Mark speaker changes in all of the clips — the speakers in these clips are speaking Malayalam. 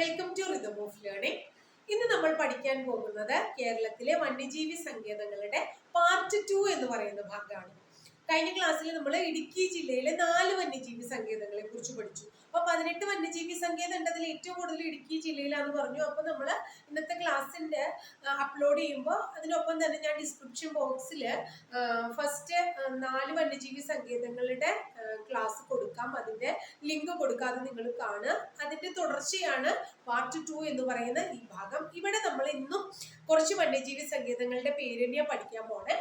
Speaker 1: Welcome to rhythm of learning ഇന്ന് നമ്മൾ പഠിക്കാൻ പോകുന്നത് കേരളത്തിലെ വന്യജീവി സങ്കേതങ്ങളുടെ പാർട്ട് ടു എന്ന് പറയുന്ന ഭാഗമാണ്. കഴിഞ്ഞ ക്ലാസ്സിൽ നമ്മൾ ഇടുക്കി ജില്ലയിലെ നാല് വന്യജീവി സങ്കേതങ്ങളെ കുറിച്ച് പഠിച്ചു. അപ്പൊ പതിനെട്ട് വന്യജീവി സങ്കേതം ഉണ്ട് അതിൽ ഏറ്റവും കൂടുതൽ ഇടുക്കി ജില്ലയിലാന്ന് പറഞ്ഞു. അപ്പൊ നമ്മൾ ഇന്നത്തെ ക്ലാസ്സിന്റെ അപ്ലോഡ് ചെയ്യുമ്പോൾ അതിനൊപ്പം തന്നെ ഞാൻ ഡിസ്ക്രിപ്ഷൻ ബോക്സിൽ ഫസ്റ്റ് നാല് വന്യജീവി സങ്കേതങ്ങളുടെ ക്ലാസ് കൊടുക്കാം. അതിന്റെ ലിങ്ക് കൊടുക്കാതെ നിങ്ങൾ കാണുക. അതിന്റെ തുടർച്ചയാണ് പാർട്ട് ടു എന്ന് പറയുന്ന ഈ ഭാഗം. ഇവിടെ നമ്മൾ ഇന്നും കുറച്ച് വന്യജീവി സങ്കേതങ്ങളുടെ പേര് തന്നെയാ പഠിക്കാൻ പോണേ.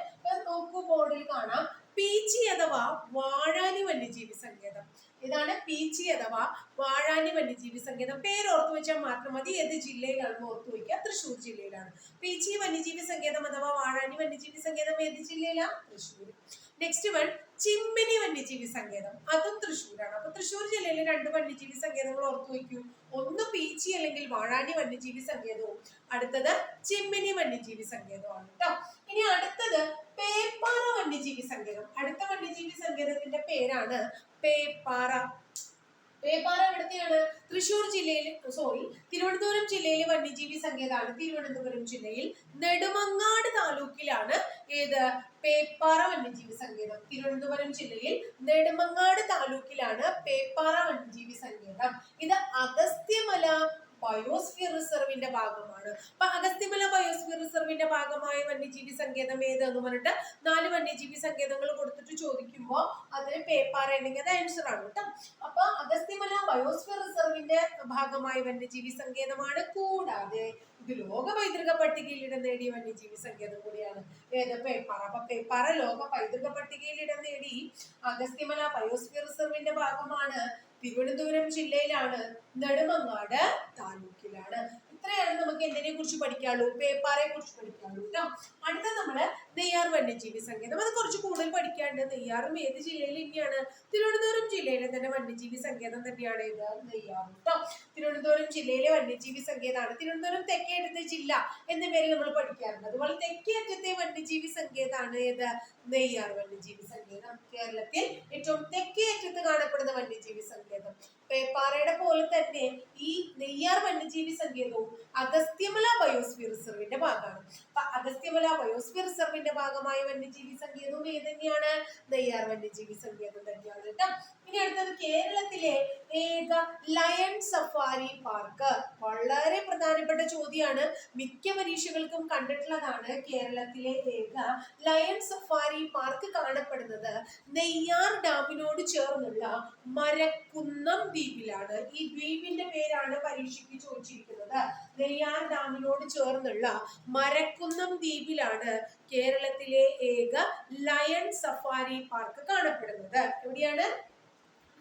Speaker 1: നോക്കൂ ബോർഡിൽ കാണാം. പീച്ചി അഥവാ വാഴാനി വന്യജീവി സങ്കേതം. ഇതാണ് പീച്ചി അഥവാ വാഴാനി വന്യജീവി സങ്കേതം. പേര് ഓർത്തു വെച്ചാൽ മാത്രം മതി. ഏത് ജില്ലയിലാണെന്ന് ഓർത്തു വയ്ക്കുക തൃശ്ശൂർ ജില്ലയിലാണ്. പീച്ചി വന്യജീവി സങ്കേതം അഥവാ വാഴാനി വന്യജീവി സങ്കേതം ഏത് ജില്ലയിലാണ്? തൃശ്ശൂർ നെക്സ്റ്റ് വൺ ചിമ്മിനി വന്യജീവി സങ്കേതം. അതും തൃശ്ശൂരാണ്. അപ്പൊ തൃശ്ശൂർ ജില്ലയിലെ രണ്ട് വന്യജീവി സങ്കേതങ്ങൾ ഓർത്തു വയ്ക്കൂ ഒന്ന് പീച്ചി അല്ലെങ്കിൽ വാഴാനി വന്യജീവി സങ്കേതവും. അടുത്തത് ചിമ്മിനി വന്യജീവി സങ്കേതമാണ് കേട്ടോ ഇനി അടുത്തത് പേപ്പാറ വന്യജീവി സങ്കേതം. അടുത്ത വന്യജീവി സങ്കേതത്തിന്റെ പേരാണ് പേപ്പാറ. പേപ്പാറ എവിടത്തെയാണ് തൃശൂർ ജില്ലയിൽ സോറി തിരുവനന്തപുരം ജില്ലയിലെ വന്യജീവി സങ്കേതമാണ് തിരുവനന്തപുരം ജില്ലയിൽ. നെടുമങ്ങാട് താലൂക്കിലാണ് ഏത്? പേപ്പാറ വന്യജീവി സങ്കേതം. തിരുവനന്തപുരം ജില്ലയിൽ നെടുമങ്ങാട് താലൂക്കിലാണ് പേപ്പാറ വന്യജീവി സങ്കേതം. ഇത് അഗസ്ത്യമല ബയോസ്ഫിയർ റിസർവിന്റെ ഭാഗമാണ്. അപ്പൊ അഗസ്ത്യമല ബയോസ്ഫിയർ റിസർവിന്റെ ഭാഗമായ വന്യജീവി സങ്കേതം ഏതെന്ന് പറഞ്ഞിട്ട് നാല് വന്യജീവി സങ്കേതങ്ങൾ കൊടുത്തിട്ട് ചോദിക്കുമ്പോൾ അതിന് പേപ്പർ ഉണ്ടെങ്കിൽ അത് ആൻസർ ആണ് കേട്ടോ. അപ്പൊ അഗസ്ത്യമല ബയോസ്ഫിയർ റിസർവിന്റെ ഭാഗമായ വന്യജീവി സങ്കേതമാണ്. കൂടാതെ ഇത് ലോക പൈതൃക പട്ടികയിൽ ഇടം നേടിയ വന്യജീവി സങ്കേതം കൂടിയാണ്. ഏത്? പേപ്പാറ അപ്പൊ പേപ്പാറ ലോക പൈതൃക പട്ടികയിൽ ഇടം നേടി അഗസ്ത്യമല ബയോസ്ഫിയർ റിസർവിന്റെ ഭാഗമാണ്. തിരുവനന്തപുരം ജില്ലയിലാണ് നെടുമങ്ങാട് താലൂക്കിലാണ്. ഇത്രയാണ് നമുക്ക് എന്തിനെ കുറിച്ച് പഠിക്കാനുള്ളൂ പേപ്പാറയെ കുറിച്ച് പഠിക്കാനുള്ളൂ കേട്ടോ അടുത്ത നമ്മൾ നെയ്യാർ വന്യജീവി സങ്കേതം അത് കുറച്ച് കൂടുതൽ പഠിക്കാണ്ട് നെയ്യാറും ഏത് ജില്ലയിൽ തന്നെയാണ് തിരുവനന്തപുരം ജില്ലയിലെ തന്നെ വന്യജീവി സങ്കേതം തന്നെയാണ് ഇത് നെയ്യാർ കേട്ടോ തിരുവനന്തപുരം ജില്ലയിലെ വന്യജീവി സങ്കേതമാണ് തിരുവനന്തപുരം തെക്കേ അറ്റത്തെ ജില്ല എന്ന പേരിൽ നമ്മൾ പഠിക്കാറുണ്ട്. അതുപോലെ തെക്കേ അറ്റത്തെ വന്യജീവി സങ്കേതമാണ് ഏത് നെയ്യാർ വന്യജീവി സങ്കേതം കേരളത്തിൽ ഏറ്റവും തെക്കേ അറ്റത്ത് കാണപ്പെടുന്ന വന്യജീവി സങ്കേതം പേപ്പാറയുടെ പോലെ തന്നെ ഈ നെയ്യാർ വന്യജീവി സങ്കേതവും അഗസ്ത്യമല ബയോസ്ഫിയർ റിസർവിന്റെ ഭാഗമാണ്. അപ്പൊ അഗസ്ത്യമല ബയോസ്ഫിയർ റിസർവിന്റെ ഭാഗമായ വന്യജീവി സങ്കേതവും ഏത് തന്നെയാണ് നെയ്യാർ വന്യജീവി സങ്കേതം തന്നെയാണ് കേട്ടോ. ഇനി അടുത്തത് കേരളത്തിലെ ഏക ലയൺ സഫാരി പാർക്ക് വളരെ പ്രധാനപ്പെട്ട ചോദ്യമാണ് മിക്ക പരീക്ഷകൾക്കും കണ്ടിട്ടുള്ളതാണ് കേരളത്തിലെ ഏക ലയൺ സഫാരി പാർക്ക് കാണപ്പെടുന്നത് നെയ്യാർ ഡാമിനോട് ചേർന്നുള്ള മരക്കുന്നം ദ്വീപിലാണ്. ഈ ദ്വീപിന്റെ പേരാണ് പരീക്ഷയ്ക്ക് ചോദിച്ചിരിക്കുന്നത്. നെയ്യാർ ഡാമിനോട് ചേർന്നുള്ള മരക്കുന്നം ദ്വീപിലാണ് കേരളത്തിലെ ഏക ലയൺ സഫാരി പാർക്ക് കാണപ്പെടുന്നത്. എവിടെയാണ്?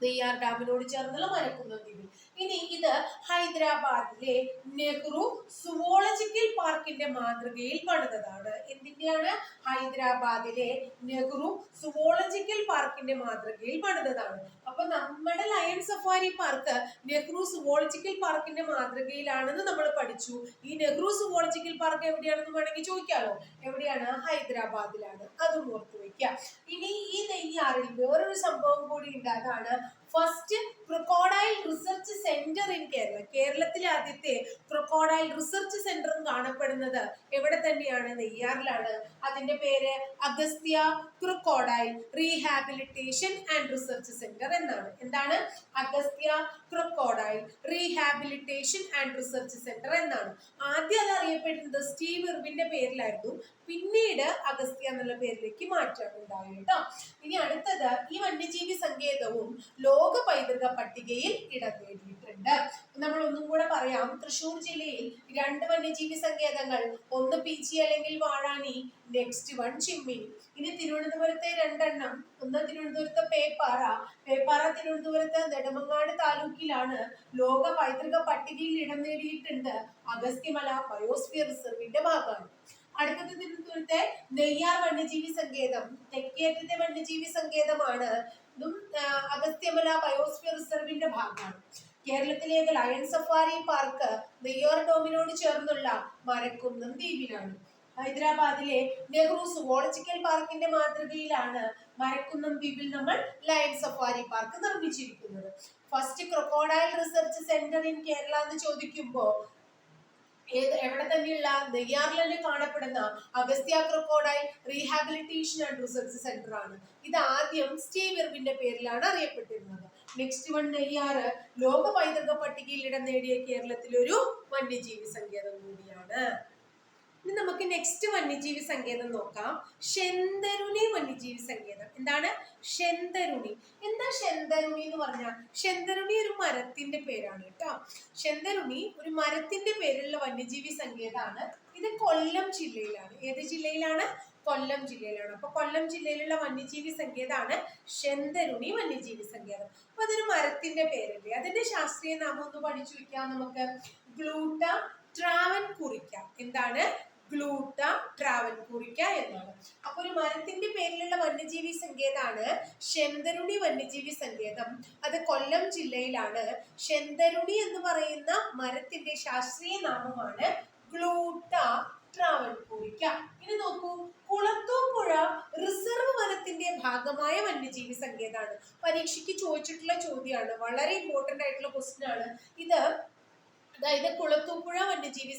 Speaker 1: നെയ്യാർ ഡാമിനോട് ചേർന്നുള്ള മരക്കുന്ന ദ്വീപിൽ. ഇനി ഇത് ഹൈദരാബാദിലെ നെഹ്റു സുവോളജിക്കൽ പാർക്കിന്റെ മാതൃകയിൽ പണിതതാണ്. എന്തിന്റെയാണ്? ഹൈദരാബാദിലെ നെഹ്റു സുവോളജിക്കൽ പാർക്കിന്റെ മാതൃകയിൽ പണിതതാണ്. അപ്പൊ നമ്മുടെ lion safari park Nehru zoological പാർക്കിന്റെ മാതൃകയിലാണെന്ന് നമ്മൾ പഠിച്ചു. ഈ നെഹ്റു സുവോളജിക്കൽ പാർക്ക് എവിടെയാണെന്ന് വേണമെങ്കിൽ ചോദിക്കാമോ എവിടെയാണ്? ഹൈദരാബാദിലാണ്. അതും ഓർത്തു വയ്ക്കുക. ഇനി ഈ നെയ്യാറിൽ വേറൊരു സംഭവം കൂടി ഉണ്ട്. അതാണ് first crocodile research centre in Kerala കേരളത്തിലെ ആദ്യത്തെ ക്രൊക്കോഡൈൽ റിസർച്ച് സെന്ററും കാണപ്പെടുന്നത് എവിടെ തന്നെയാണ്? നെയ്യാറിലാണ് അതിന്റെ പേര് Agastya crocodile rehabilitation and research centre എന്നാണ്. എന്താണ്? Agastya crocodile rehabilitation and research centre എന്നാണ്. ആദ്യം അത് അറിയപ്പെടുന്നത് സ്റ്റീവ് ഇർവിന്റെ പേരിലായിരുന്നു. പിന്നീട് അഗസ്ത്യ എന്നുള്ള പേരിലേക്ക് മാറ്റം കേട്ടോ. ഇനി അടുത്തത് ഈ വന്യജീവി സങ്കേതവും ലോക പൈതൃക പട്ടികയിൽ ഇടം നേടിയിട്ടുണ്ട് നമ്മൾ ഒന്നും കൂടെ പറയാം. തൃശൂർ ജില്ലയിൽ രണ്ട് വന്യജീവി സങ്കേതങ്ങൾ ഒന്ന് പീച്ചി അല്ലെങ്കിൽ വാഴാനി നെക്സ്റ്റ് വൺ ചിമ്മിനി. ഇനി തിരുവനന്തപുരത്തെ രണ്ടെണ്ണം ഒന്ന് തിരുവനന്തപുരത്തെ പേപ്പാറ. പേപ്പാറ തിരുവനന്തപുരത്ത് നെടുമങ്ങാട് താലൂക്കിലാണ് ലോക പൈതൃക പട്ടികയിൽ ഇടം നേടിയിട്ടുണ്ട് അഗസ്ത്യമല ബയോസ്ഫിയർ റിസർവിന്റെ ഭാഗമാണ് അടുത്തത് തിരുവനന്തപുരത്തെ നെയ്യാർ വന്യജീവി സങ്കേതം. തെക്കേറ്റത്തെ വന്യജീവി സങ്കേതമാണ് ഇതും അഗസ്ത്യമല ബയോസ്ഫിയർ റിസർവിന്റെ ഭാഗമാണ്. കേരളത്തിലെ ലയൺ സഫാരി പാർക്ക് നെയ്യോർ ഡോമിനോട് ചേർന്നുള്ള മരക്കുന്നം ദ്വീപിലാണ് ഹൈദരാബാദിലെ നെഹ്റു സുവോളജിക്കൽ പാർക്കിന്റെ മാതൃകയിലാണ് മരക്കുന്നം ദ്വീപിൽ നമ്മൾ ലയൺ സഫാരി പാർക്ക് നിർമ്മിച്ചിരിക്കുന്നത്. First crocodile research centre in Kerala എന്ന് ചോദിക്കുമ്പോ ഏത് എവിടെ തന്നെയുള്ള നെയ്യാറിൽ കാണപ്പെടുന്ന Agasthya rehabilitation and research centre ആണ്. ഇത് ആദ്യം സ്റ്റീവ് ഇർവിന്റെ പേരിലാണ് അറിയപ്പെട്ടിരുന്നത്. നെക്സ്റ്റ് വൺ നെയ്യാറ് ലോക പൈതൃക പട്ടികയിൽ ഇടം നേടിയ കേരളത്തിലൊരു വന്യജീവി സങ്കേതം കൂടിയാണ്. ഇനി നമുക്ക് നെക്സ്റ്റ് വന്യജീവി സങ്കേതം നോക്കാം. ശെന്തരുണി വന്യജീവി സങ്കേതം. എന്താണ്? ശെന്തരുണി. എന്താ ശെന്തരുണി എന്ന് പറഞ്ഞാൽ? ശെന്തരുണി ഒരു മരത്തിന്റെ പേരാണ് കേട്ടോ. ശെന്തരുണി ഒരു മരത്തിന്റെ പേരുള്ള വന്യജീവി സങ്കേതമാണ്. ഇത് കൊല്ലം ജില്ലയിലാണ്. ഏത് ജില്ലയിലാണ്? കൊല്ലം ജില്ലയിലാണ്. അപ്പൊ കൊല്ലം ജില്ലയിലുള്ള വന്യജീവി സങ്കേതമാണ് ശെന്തരുണി വന്യജീവി സങ്കേതം. അപ്പൊ അതൊരു മരത്തിന്റെ പേരല്ലേ? അതിന്റെ ശാസ്ത്രീയ നാമം ഒന്ന് പഠിച്ചു വെക്കാം നമുക്ക്. ഗ്ലൂട്ട ട്രാവൻ കുറിക്ക എന്താണ്? ഗ്ലൂട്ട ട്രാവൻ കുറിക്ക എന്നാണ്. അപ്പൊ ഒരു മരത്തിന്റെ പേരിലുള്ള വന്യജീവി സങ്കേതമാണ് ശെന്തരുണി വന്യജീവി സങ്കേതം. അത് കൊല്ലം ജില്ലയിലാണ്. ശെന്തരുണി എന്ന് പറയുന്ന മരത്തിന്റെ ശാസ്ത്രീയ നാമമാണ് ഗ്ലൂട്ട ട്രാവൻ കുറിക്ക ഇനി നോക്കൂ കുളത്തൂപ്പുഴ റിസർവ് വനത്തിന്റെ ഭാഗമായ വന്യജീവി സങ്കേതമാണ് പരീക്ഷയ്ക്ക് ചോദിച്ചിട്ടുള്ള ചോദ്യമാണ്. വളരെ ഇമ്പോർട്ടന്റ് ആയിട്ടുള്ള ക്വസ്റ്റ്യൻ ആണ്. ഇത് അതായത് കുളത്തൂപ്പുഴ വന്യജീവി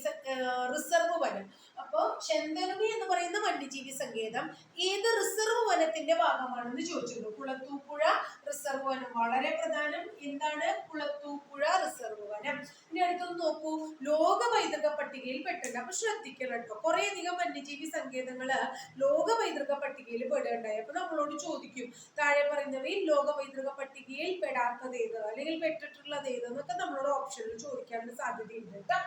Speaker 1: റിസർവ് വനം. അപ്പോ ചെന്തരുണി എന്ന് പറയുന്ന വന്യജീവി സങ്കേതം ഏത് റിസർവ് വനത്തിന്റെ ഭാഗമാണെന്ന് ചോദിച്ചിരുന്നു. കുളത്തൂപ്പുഴ റിസർവ് വനം. വളരെ പ്രധാനം എന്താണ്? കുളത്തൂപ്പുഴ റിസർവ് വനം. ഇനി അടുത്തൊന്ന് നോക്കൂ. ലോക പൈതൃക പട്ടികയിൽ പെട്ടുണ്ട് അപ്പൊ ശ്രദ്ധിക്കണം കേട്ടോ. കുറെ അധികം വന്യജീവി സങ്കേതങ്ങൾ ലോക പൈതൃക പട്ടികയിൽ പെടുകയുണ്ടായി അപ്പൊ നമ്മളോട് ചോദിക്കും താഴെ പറയുന്നവയിൽ ലോക പൈതൃക പട്ടികയിൽ പെടാത്തത് ഏത്? അല്ലെങ്കിൽ പെട്ടിട്ടുള്ളത് ഏത്? എന്നൊക്കെ നമ്മളോട് ഓപ്ഷനിൽ ചോദിക്കാനുള്ള സാധ്യതയുണ്ട് കേട്ടോ.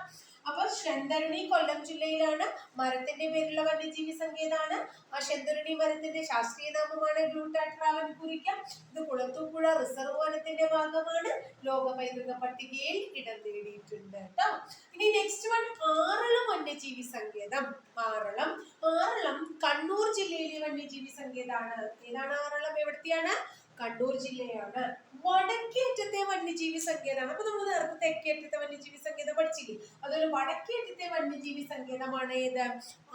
Speaker 1: അപ്പൊ ശ്രന്ധരണി കൊല്ലം ജില്ലയിലാണ്. മരത്തിന്റെ പേരുള്ള വന്യജീവി സങ്കേതമാണ് ആ ശന്തരണി മരത്തിന്റെ ശാസ്ത്രീയ നാമമാണ് ഗ്ലൂട്ടാട്രാവൻ കുറിക്ക ഇത് കുളത്തൂപ്പുഴ റിസർവ് വനത്തിന്റെ ഭാഗമാണ്. ലോക പൈതൃക പട്ടികയിൽ ഇടം നേടിയിട്ടുണ്ട് കേട്ടോ. ഇനി നെക്സ്റ്റ് വൺ ആറളം വന്യജീവി സങ്കേതം. ആറളം ആറളം കണ്ണൂർ ജില്ലയിലെ വന്യജീവി സങ്കേതമാണ് ഏതാണ് ആറളം? എവിടത്തെയാണ്? കണ്ണൂർ ജില്ലയാണ്. വടക്കേ അറ്റത്തെ വന്യജീവി സങ്കേതമാണ് അപ്പൊ നമ്മൾ നേരത്തെ തെക്കേ അറ്റത്തെ വന്യജീവി സങ്കേതം പഠിച്ചില്ലേ? അതുപോലെ വടക്കേ അറ്റത്തെ വന്യജീവി സങ്കേതമാണ് ഏത്?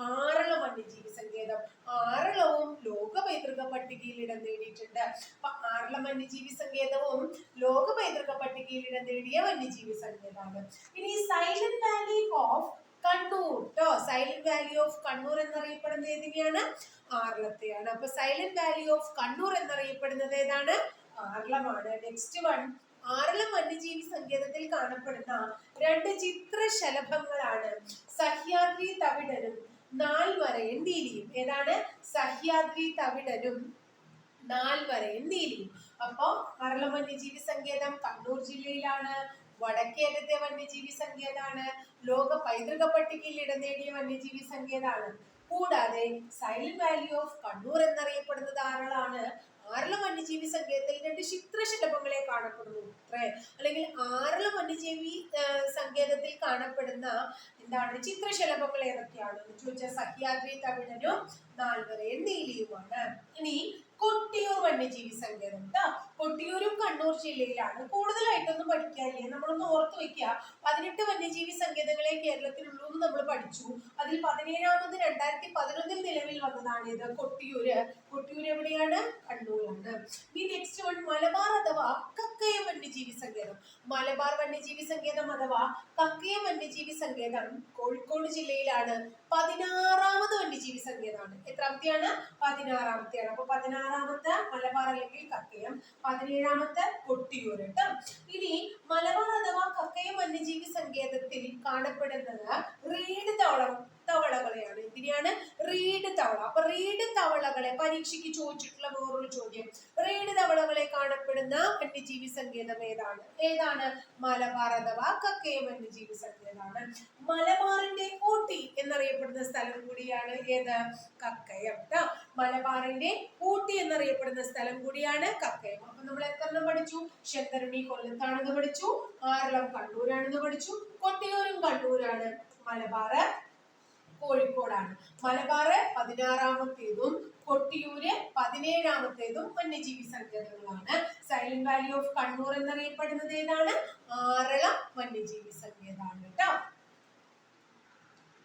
Speaker 1: ആറള വന്യജീവി സങ്കേതം. ആറളവും ലോക പൈതൃക പട്ടികയിൽ ഇടം നേടിയിട്ടുണ്ട്. അപ്പൊ ആറള വന്യജീവി സങ്കേതവും ലോക പൈതൃക പട്ടികയിൽ ഇടം നേടിയ വന്യജീവി സങ്കേതമാണ്. ഇനി സൈലന്റ് വാലി ഓഫ് കണ്ണൂർ ട്ടോ. സൈലന്റ് വാലി ഓഫ് കണ്ണൂർ എന്നറിയപ്പെടുന്നത് ഏതിനെയാണ്? ആർലത്തെയാണ് അപ്പൊ സൈലന്റ് വാലി ഓഫ് കണ്ണൂർ എന്നറിയപ്പെടുന്നത് ഏതാണ്? ആർലമാണ് നെക്സ്റ്റ് വൺ ആറളം വന്യജീവി സങ്കേതത്തിൽ കാണപ്പെടുന്ന രണ്ട് ചിത്രശലഭങ്ങളാണ്. സഹ്യാദ്രി തവിടനും നാൽവരയൻ നീലിയും ഏതാണ്? സഹ്യാദ്രി തവിടനും നാൽവരയൻ നീലിയും അപ്പോൾ ആറളം വന്യജീവി സങ്കേതം കണ്ണൂർ ജില്ലയിലാണ്. വടക്കേറ്റത്തെ വന്യജീവി സങ്കേതാണ് ലോക പൈതൃക പട്ടികയിൽ ഇടം നേടിയ വന്യജീവി സങ്കേതാണ്. കൂടാതെ സൈലന്റ് വാലി ഓഫ് കണ്ണൂർ എന്നറിയപ്പെടുന്നത് ആറളാണ് ആറളം വന്യജീവി സങ്കേതത്തിൽ രണ്ട് ചിത്രശലഭങ്ങളെ കാണപ്പെടുന്നു. അത്രേ. അല്ലെങ്കിൽ ആറളം വന്യജീവി സങ്കേതത്തിൽ കാണപ്പെടുന്ന എന്താണ്? ചിത്രശലഭങ്ങൾ ഏതൊക്കെയാണ്? എന്ന് ചോദിച്ചാൽ സഹ്യാദ്രി തമിഴനും നാൽവരയും നീലിയുമാണ് ഇനി കൊട്ടിയൂർ വന്യജീവി സങ്കേതം ട്ടോ. കൊട്ടിയൂരും കണ്ണൂർ ജില്ലയിലാണ്. കൂടുതലായിട്ടൊന്നും പഠിക്കാനില്ല. നമ്മളൊന്ന് ഓർത്ത് വെക്കുക പതിനെട്ട് വന്യജീവി സങ്കേതങ്ങളെ കേരളത്തിലുള്ളൂ എന്ന് നമ്മൾ പഠിച്ചു. അതിൽ പതിനേഴാമത് രണ്ടായിരത്തി പതിനൊന്നിൽ നിലവിൽ വന്നതാണ് ഇത് കൊട്ടിയൂര്. കൊട്ടിയൂർ എവിടെയാണ്? കണ്ണൂരാണ്. ഈ നെക്സ്റ്റ് വൺ മലബാർ അഥവാ കക്കയ വന്യജീവി സങ്കേതം മലബാർ വന്യജീവി സങ്കേതം അഥവാ കക്കയ വന്യജീവി സങ്കേതം കോഴിക്കോട് ജില്ലയിലാണ്. പതിനാറാമത് വന്യജീവി സങ്കേതമാണ് എത്രാമത്തെയാണ് പതിനാറാമത്തെയാണ്. അപ്പൊ പതിനാറാമത്തെ മലബാർ അല്ലെങ്കിൽ കക്കയം പതിനേഴാമത്തെ കൊട്ടിയൂർ കേട്ടോ ഇനി മലബാർ അഥവാ കക്കയം വന്യജീവി സങ്കേതത്തിൽ കാണപ്പെടുന്നത് റീഡ് തവള തവളകളെയാണ്. എന്തിനാണ് റീഡ് തവള. അപ്പൊ റീഡ് തവളകളെ പരീക്ഷയ്ക്ക് ചോദിച്ചിട്ടുള്ള വേറൊരു ചോദ്യം. റീഡ് തവളകളെ കാണപ്പെടുന്ന വന്യജീവി സങ്കേതം ഏതാണ്? ഏതാണ്? മലബാർ അഥവാ കക്കയം വന്യജീവി സങ്കേതമാണ്. മലബാറിന്റെ ഊട്ടി എന്നറിയപ്പെടുന്ന സ്ഥലം കൂടിയാണ് ഏത്? കക്കയം. മലബാറിന്റെ ഊട്ടി എന്നറിയപ്പെടുന്ന സ്ഥലം കൂടിയാണ് കക്കയം. അപ്പൊ നമ്മൾ എത്ര പഠിച്ചു? ശങ്കരണി കൊല്ലത്താണെന്ന് പഠിച്ചു. ആറളം കണ്ണൂരാണെന്ന് പഠിച്ചു. കൊട്ടിയൂരും കണ്ണൂരാണ് മലബാറ് കോഴിക്കോടാണ്. മലബാറ് പതിനാറാമത്തേതും കൊട്ടിയൂര് പതിനേഴാമത്തേതും വന്യജീവി സങ്കേതങ്ങളാണ്. സൈലന്റ് വാലി ഓഫ് കണ്ണൂർ എന്നറിയപ്പെടുന്നത് ഏതാണ്? ആറളം വന്യജീവി സങ്കേതമാണ് കേട്ടോ.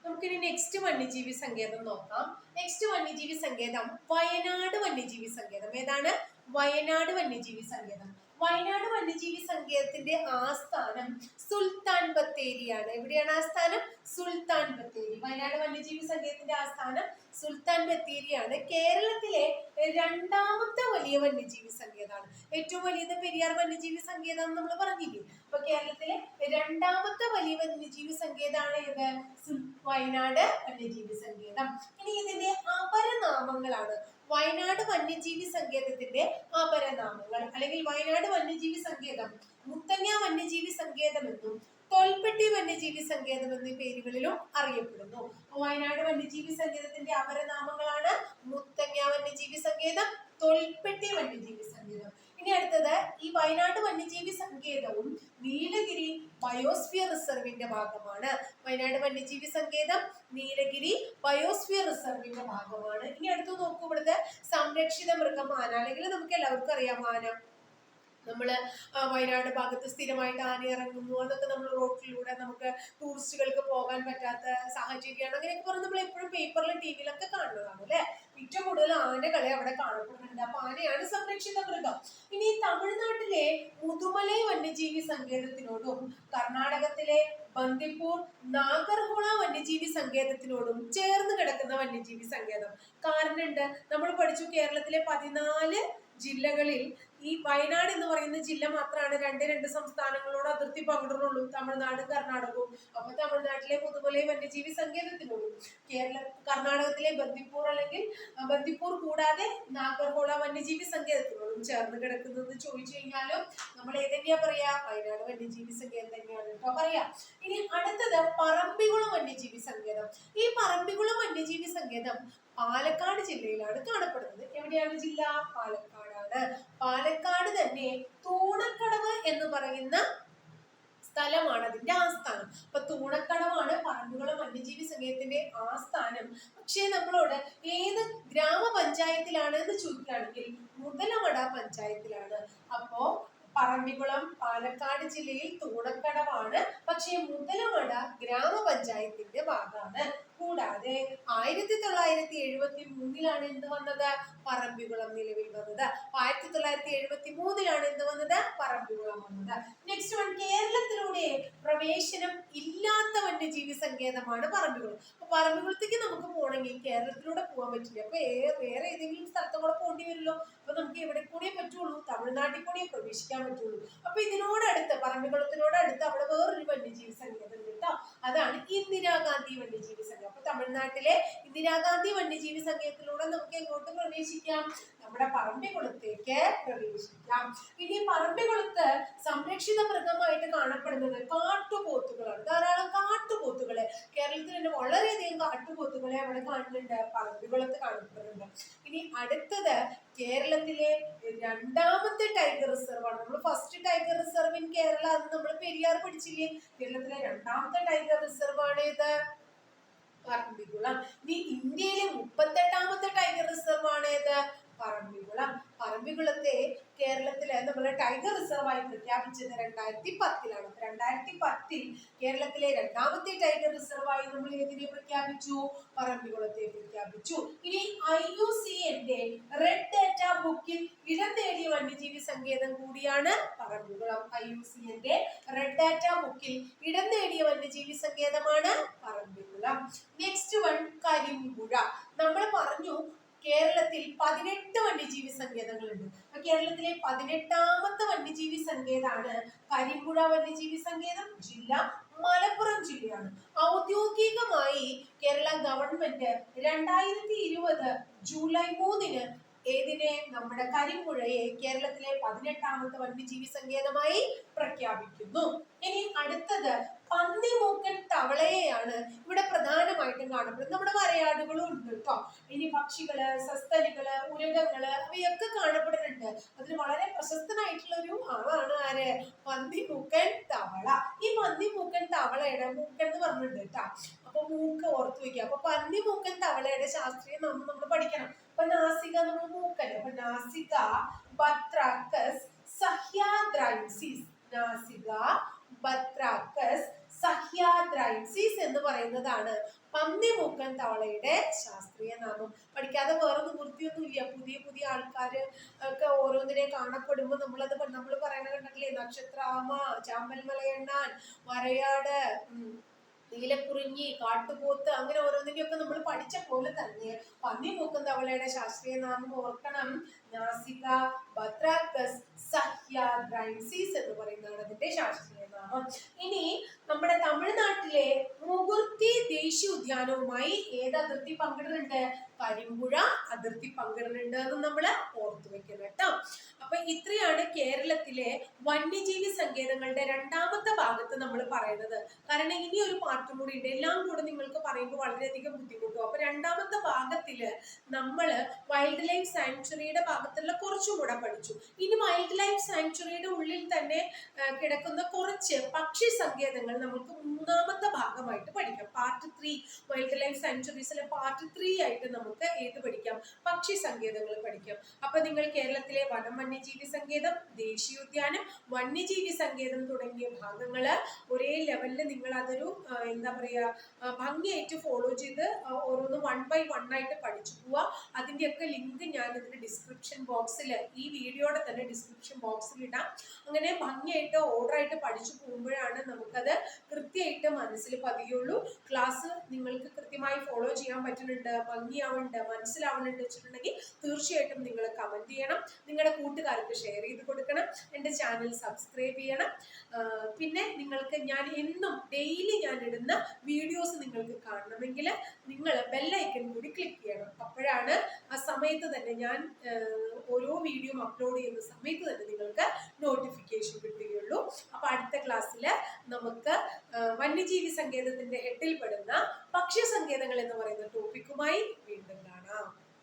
Speaker 1: നമുക്കിനി നെക്സ്റ്റ് വന്യജീവി സങ്കേതം നോക്കാം. നെക്സ്റ്റ് വന്യജീവി സങ്കേതം വയനാട് വന്യജീവി സങ്കേതം ഏതാണ്? വയനാട് വന്യജീവി സങ്കേതം. വയനാട് വന്യജീവി സങ്കേതത്തിന്റെ ആസ്ഥാനം സുൽത്താൻ ബത്തേരിയാണ്. എവിടെയാണ് ആസ്ഥാനം? സുൽത്താൻ ബത്തേരി. വയനാട് വന്യജീവി സങ്കേതത്തിന്റെ ആസ്ഥാനം സുൽത്താൻ ബത്തേരിയാണ്. കേരളത്തിലെ രണ്ടാമത്തെ വലിയ വന്യജീവി സങ്കേതമാണ്. ഏറ്റവും വലിയത് പെരിയാർ വന്യജീവി സങ്കേതം നമ്മൾ പറഞ്ഞില്ലേ? അപ്പൊ കേരളത്തിലെ രണ്ടാമത്തെ വലിയ വന്യജീവി സങ്കേതമാണ് ഇത് വയനാട് വന്യജീവി സങ്കേതം. ഇനി ഇതിന്റെ അപരനാമങ്ങളാണ്. വയനാട് വന്യജീവി സങ്കേതത്തിന്റെ അപരനാമങ്ങൾ അല്ലെങ്കിൽ വയനാട് വന്യജീവി സങ്കേതം മുത്തങ്ങ വന്യജീവി സങ്കേതം എന്നും തോൽപ്പെട്ടി വന്യജീവി സങ്കേതം എന്നീ പേരുകളിലും അറിയപ്പെടുന്നു. വയനാട് വന്യജീവി സങ്കേതത്തിന്റെ അപരനാമങ്ങളാണ് മുത്തങ്ങ വന്യജീവി സങ്കേതം തോൽപ്പെട്ടി വന്യജീവി സങ്കേതം. ഇനി അടുത്തത് ഈ വയനാട് വന്യജീവി സങ്കേതവും നീലഗിരി ബയോസ്ഫിയർ റിസർവിന്റെ ഭാഗമാണ്. വയനാട് വന്യജീവി സങ്കേതം നീലഗിരി ബയോസ്ഫിയർ റിസർവിന്റെ ഭാഗമാണ്. ഇനി അടുത്ത് നോക്കൂ ഇവിടുത്തെ സംരക്ഷിത മൃഗം ആന അല്ലെങ്കിൽ നമുക്ക് എല്ലാവർക്കും അറിയാം ആന നമ്മൾ ആ, വയനാട് ഭാഗത്ത് സ്ഥിരമായിട്ട് ആന ഇറങ്ങുന്നു. അതൊക്കെ നമ്മൾ റോഡിലൂടെ നമുക്ക് ടൂറിസ്റ്റുകൾക്ക് പോകാൻ പറ്റാത്ത സാഹചര്യമാണ്. അങ്ങനെയൊക്കെ പറഞ്ഞ് നമ്മൾ എപ്പോഴും പേപ്പറിലും ടി വിയിലൊക്കെ കാണുന്നതാണ് അല്ലെ? ഏറ്റവും കൂടുതൽ ആനകളെ അവിടെ കാണപ്പെടുന്നുണ്ട്. അപ്പൊ ആനയാണ് സംരക്ഷിത മൃഗം. ഇനി തമിഴ്നാട്ടിലെ മുതുമലൈ വന്യജീവി സങ്കേതത്തിനോടും കർണാടകത്തിലെ ബന്ദിപ്പൂർ നാഗർഹോള വന്യജീവി സങ്കേതത്തിനോടും ചേർന്ന് കിടക്കുന്ന വന്യജീവി സങ്കേതം. കാരണമുണ്ട് നമ്മൾ പഠിച്ചു കേരളത്തിലെ പതിനാല് ജില്ലകളിൽ ഈ വയനാട് എന്ന് പറയുന്ന ജില്ല മാത്രമാണ് രണ്ട് രണ്ട് സംസ്ഥാനങ്ങളോട് അതിർത്തി പങ്കിടുന്നുള്ളൂ. തമിഴ്നാടും കർണാടകവും. അപ്പൊ തമിഴ്നാട്ടിലെ മുതുമലൈ വന്യജീവി സങ്കേതത്തിനുള്ളൂ. കേരള കർണാടകത്തിലെ ബന്ദിപ്പൂർ അല്ലെങ്കിൽ ബന്ദിപ്പൂർ കൂടാതെ നാഗർഹോള വന്യജീവി സങ്കേതത്തിനോടും ചേർന്ന് കിടക്കുന്നത് ചോദിച്ചു കഴിഞ്ഞാലും നമ്മൾ ഏതന്നെയാ പറയാ? വയനാട് വന്യജീവി സങ്കേതം തന്നെയാണ് കേട്ടോ പറയാ. ഇനി അടുത്തത് പറമ്പികുളം വന്യജീവി സങ്കേതം. ഈ പറമ്പികുളം വന്യജീവി സങ്കേതം പാലക്കാട് ജില്ലയിലാണ് കാണപ്പെടുന്നത്. എവിടെയാണ് ജില്ല? പാലക്കാടാണ് പാലക്കാട് തന്നെ തൂണക്കടവ് എന്ന് പറയുന്ന സ്ഥലമാണ് അതിന്റെ ആസ്ഥാനം. അപ്പൊ തൂണക്കടവാണ് പറമ്പുകുളം വന്യജീവി സംഘത്തിന്റെ ആസ്ഥാനം. പക്ഷേ നമ്മളോട് ഏത് ഗ്രാമപഞ്ചായത്തിലാണ് എന്ന് ചോദിക്കുകയാണെങ്കിൽ മുതലമട പഞ്ചായത്തിലാണ്. അപ്പോ പറമ്പിക്കുളം പാലക്കാട് ജില്ലയിൽ തൂണക്കടവാണ്. പക്ഷേ മുതലമട ഗ്രാമപഞ്ചായത്തിന്റെ ഭാഗമാണ്. കൂടാതെ ആയിരത്തി തൊള്ളായിരത്തി എഴുപത്തി മൂന്നിലാണ് എന്ത് വന്നത്? പറമ്പിക്കുളം നിലവിൽ വന്നത്. ആയിരത്തി തൊള്ളായിരത്തി എഴുപത്തി മൂന്നിലാണ് എന്ത് വന്നത്? പറമ്പിക്കുളം വന്നത്. നെക്സ്റ്റ് വൺ കേരളത്തിലൂടെ പ്രവേശനം ഇല്ലാത്ത വന്യജീവി സങ്കേതമാണ് പറമ്പികുളം അപ്പൊ പറമ്പിക്കുളത്തേക്ക് നമുക്ക് പോകണമെങ്കിൽ കേരളത്തിലൂടെ പോകാൻ പറ്റില്ല. അപ്പൊ വേറെ ഏതെങ്കിലും സ്ഥലത്തും കൂടെ പോകേണ്ടി വരുമല്ലോ? അപ്പൊ നമുക്ക് എവിടെ കൂടിയേ പറ്റുള്ളൂ തമിഴ്നാട്ടിൽ കൂടിയേ പ്രവേശിക്കാൻ പറ്റുള്ളൂ. അപ്പൊ ഇതിനോടടുത്ത് പറമ്പികുളത്തിനോടടുത്ത് അവിടെ വേറൊരു വന്യജീവി സങ്കേതം കേട്ടോ. അതാണ് ഇന്ദിരാഗാന്ധി വന്യജീവി സങ്കേതം. തമിഴ്നാട്ടിലെ ഇന്ദിരാഗാന്ധി വന്യജീവി സങ്കേതത്തിലൂടെ നമുക്ക് എങ്ങോട്ട് പ്രവേശിക്കാം. നമ്മുടെ പറമ്പിക്കുളത്തേക്ക് പ്രവേശിക്കാം. ഇനി പറമ്പിക്കുളത്ത് സംരക്ഷിത മൃഗമായിട്ട് കാണപ്പെടുന്നത് കാട്ടുപോത്തുകളാണ്. ധാരാളം കാട്ടുപോത്തുകളെ. കേരളത്തിൽ തന്നെ വളരെയധികം കാട്ടുപോത്തുകളെ അവിടെ കാണുന്നുണ്ട്. പറമ്പിക്കുളത്ത് കാണപ്പെടുന്നുണ്ട്. ഇനി അടുത്തത് കേരളത്തിലെ രണ്ടാമത്തെ ടൈഗർ റിസർവ് ആണ്. നമ്മൾ first tiger reserve in Kerala അത് നമ്മൾ പെരിയാർ പിടിച്ചില്ലേ? കേരളത്തിലെ രണ്ടാമത്തെ ടൈഗർ റിസർവ് ആണ് ഇത് പറമ്പിക്കുളം ഇനി ഇന്ത്യയിലെ മുപ്പത്തെട്ടാമത്തെ ടൈഗർ റിസർവ് ആണ് ഏത് പറമ്പിക്കുളം. പറമ്പിക്കുളത്തെ കേരളത്തിലെ നമ്മൾ ടൈഗർ റിസർവ് ആയി പ്രഖ്യാപിച്ചത് രണ്ടായിരത്തി പത്തിലാണ് രണ്ടായിരത്തി പത്തിൽ കേരളത്തിലെ രണ്ടാമത്തെ ടൈഗർ റിസർവ് ആയി നമ്മൾ ഏതിനെ പ്രഖ്യാപിച്ചു? പറമ്പിക്കുളത്തെ പ്രഖ്യാപിച്ചു. ഇനി ഐ യു സി എന്റെ റെഡ് ഡാറ്റ ബുക്കിൽ ഇടം നേടിയ വന്യജീവി സങ്കേതം കൂടിയാണ് പറമ്പിക്കുളം. ഐ യു സി എന്റെ റെഡ് ഡാറ്റ ബുക്കിൽ ഇടം നേടിയ വന്യജീവി സങ്കേതമാണ് പറമ്പിക്കുളം. Next one Karimpuzha. നമ്മൾ പറഞ്ഞു കേരളത്തിൽ പതിനെട്ട് വന്യജീവി സങ്കേതങ്ങളുണ്ട്. അപ്പൊ കേരളത്തിലെ പതിനെട്ടാമത്തെ വന്യജീവി സങ്കേതമാണ് കരിമ്പുഴ വന്യജീവി സങ്കേതം ജില്ല മലപ്പുറം ജില്ലയാണ്. ഔദ്യോഗികമായി കേരള ഗവൺമെന്റ് രണ്ടായിരത്തി ഇരുപത് ജൂലൈ മൂന്നിന് ഏതിനെ നമ്മുടെ കരിമ്പുഴയെ കേരളത്തിലെ പതിനെട്ടാമത്തെ വന്യജീവി സങ്കേതമായി പ്രഖ്യാപിക്കുന്നു. ഇനി അടുത്തത് പന്നിമൂക്കൻ തവളയെയാണ് ഇവിടെ പ്രധാനമായിട്ടും കാണപ്പെടുന്നത്. നമ്മുടെ വരയാടുകളും ഉണ്ട് കേട്ടോ. ഇനി പക്ഷികൾ സസ്തനികൾ ഉരകങ്ങൾ അവയൊക്കെ കാണപ്പെടുന്നുണ്ട്. അതിൽ വളരെ പ്രശസ്തനായിട്ടുള്ള ഒരു ആളാണ് ആര്? പന്നിമൂക്കൻ തവള. ഈ പന്നി മൂക്കൻ തവളയുടെ മൂക്കൻ എന്ന് പറഞ്ഞിട്ടുണ്ട് കേട്ടോ. അപ്പൊ മൂക്ക് ഓർത്തു വെക്കുക. അപ്പൊ പന്നിമൂക്കൻ തവളയുടെ ശാസ്ത്രീയ നാമം നമ്മൾ പഠിക്കണം. അപ്പൊ നാസിക നമ്മൾ മൂക്കല്ലേ? അപ്പൊ നാസിക ബത്രാക്കസ് സഹ്യാദ്രൈസിസ്. നാസിക ബത്രാക്കസ് സഹ്യാദ്രൈൻസിസ് എന്ന് പറയുന്നതാണ് പന്നിമൂക്കൻ തവളയുടെ ശാസ്ത്രീയ നാമം. പഠിക്കാതെ വേറൊന്നും വൃത്തിയൊന്നുമില്ല. പുതിയ പുതിയ ആൾക്കാർ ഒക്കെ ഓരോന്നിനെ കാണപ്പെടുമ്പോൾ നമ്മളത് നമ്മൾ പറയണ കണ്ടിട്ടില്ലേ? നക്ഷത്രാമ ചാമ്പൽ മലയണ്ണാൻ വരയാട് നീലക്കുറിഞ്ഞി കാട്ടുപോത്ത് അങ്ങനെ ഓരോന്നിനെയൊക്കെ നമ്മൾ പഠിച്ച പോലെ തന്നെ. പന്നി പന്നിമൂക്കൻ തവളയുടെ ശാസ്ത്രീയ നാമം ഓർക്കണം. നാസിക ബത്രാക്കസ് സഹ്യ സഹ്യാദ്രൈൻസിസ് എന്ന് പറയുന്നതാണ് അതിന്റെ ശാസ്ത്രീയ നാമം. ഇനി നമ്മുടെ തമിഴ്നാട്ടിലെ മുകുർത്തി ദേശീയ ഉദ്യാനവുമായി ഏത് അതിർത്തി പങ്കിടുന്നുണ്ട്? കരിമ്പുഴ അതിർത്തി പങ്കിടുന്നുണ്ട് എന്ന് നമ്മൾ ഓർത്തു വെക്കണം കേട്ടോ. അപ്പൊ ഇത്രയാണ് കേരളത്തിലെ വന്യജീവി സങ്കേതങ്ങളുടെ രണ്ടാമത്തെ ഭാഗത്ത് നമ്മൾ പറയുന്നത്. കാരണം ഇനി ഒരു പാർട്ടും കൂടി ഉണ്ട്. എല്ലാം കൂടെ നിങ്ങൾക്ക് പറയുമ്പോൾ വളരെയധികം ബുദ്ധിമുട്ടും. അപ്പൊ രണ്ടാമത്തെ ഭാഗത്തിൽ നമ്മൾ വൈൽഡ് ലൈഫ് സാങ്ച്വറിയുടെ ഭാഗത്തുള്ള കുറച്ചും കൂടെ പഠിച്ചു. ഇനി വൈൽഡ് ലൈഫ് സാങ്ച്വറിയുടെ ഉള്ളിൽ തന്നെ കിടക്കുന്ന കുറച്ച് പക്ഷി സങ്കേതങ്ങൾ നമുക്ക് മൂന്നാമത്തെ ഭാഗമായിട്ട് പഠിക്കാം. പാർട്ട് ത്രീ വൈൽഡ് ലൈഫ് സെഞ്ചുറീസിലെ പാർട്ട് ത്രീ ആയിട്ട് നമുക്ക് ഏത് പഠിക്കാം? പക്ഷി സങ്കേതങ്ങൾ പഠിക്കാം. അപ്പൊ നിങ്ങൾ കേരളത്തിലെ വനം വന്യജീവി സങ്കേതം ദേശീയോദ്യാനം വന്യജീവി സങ്കേതം തുടങ്ങിയ ഭാഗങ്ങൾ ഒരേ ലെവലിൽ നിങ്ങൾ അതൊരു എന്താ പറയാ ഭംഗിയായിട്ട് ഫോളോ ചെയ്ത് ഓരോന്ന് വൺ ബൈ വൺ ആയിട്ട് പഠിച്ചു പോവുക. അതിന്റെയൊക്കെ ലിങ്ക് ഞാൻ ഇതിന്റെ ഡിസ്ക്രിപ്ഷൻ ബോക്സിൽ ഈ വീഡിയോയുടെ തന്നെ ഡിസ്ക്രിപ്ഷൻ ബോക്സിൽ ഇടാം. അങ്ങനെ ഭംഗിയായിട്ട് ഓർഡർ ആയിട്ട് പഠിച്ചു പോകുമ്പോഴാണ് നമുക്കത് കൃത്യമായിട്ട് മനസ്സിൽ പതിയുള്ളൂ. ക്ലാസ് നിങ്ങൾക്ക് കൃത്യമായി ഫോളോ ചെയ്യാൻ പറ്റുന്നുണ്ട് ഭംഗിയാവുന്നുണ്ട് മനസ്സിലാവുന്നുണ്ട് വെച്ചിട്ടുണ്ടെങ്കിൽ തീർച്ചയായിട്ടും നിങ്ങൾ കമന്റ് ചെയ്യണം. നിങ്ങളുടെ കൂട്ടുകാർക്ക് ഷെയർ ചെയ്ത് കൊടുക്കണം. എന്റെ ചാനൽ സബ്സ്ക്രൈബ് ചെയ്യണം. പിന്നെ നിങ്ങൾക്ക് ഞാൻ എന്നും ഡെയിലി ഞാൻ ഇടുന്ന വീഡിയോസ് നിങ്ങൾക്ക് കാണണമെങ്കിൽ നിങ്ങൾ ബെല്ലൈക്കൺ കൂടി ക്ലിക്ക് ചെയ്യണം. അപ്പോഴാണ് ആ സമയത്ത് തന്നെ ഞാൻ ഓരോ വീഡിയോ അപ്ലോഡ് ചെയ്യുന്ന സമയത്ത് തന്നെ നിങ്ങൾക്ക് നോട്ടിഫിക്കേഷൻ കിട്ടുകയുള്ളൂ. അപ്പൊ അടുത്ത ക്ലാസ്സിൽ നമുക്ക് വന്യജീവി സങ്കേതത്തിന്റെ ഹെഡിൽ പെടുന്ന ഭക്ഷ്യ സങ്കേതങ്ങൾ എന്ന് പറയുന്ന ടോപ്പിക്കുമായി വീണ്ടും കാണാം.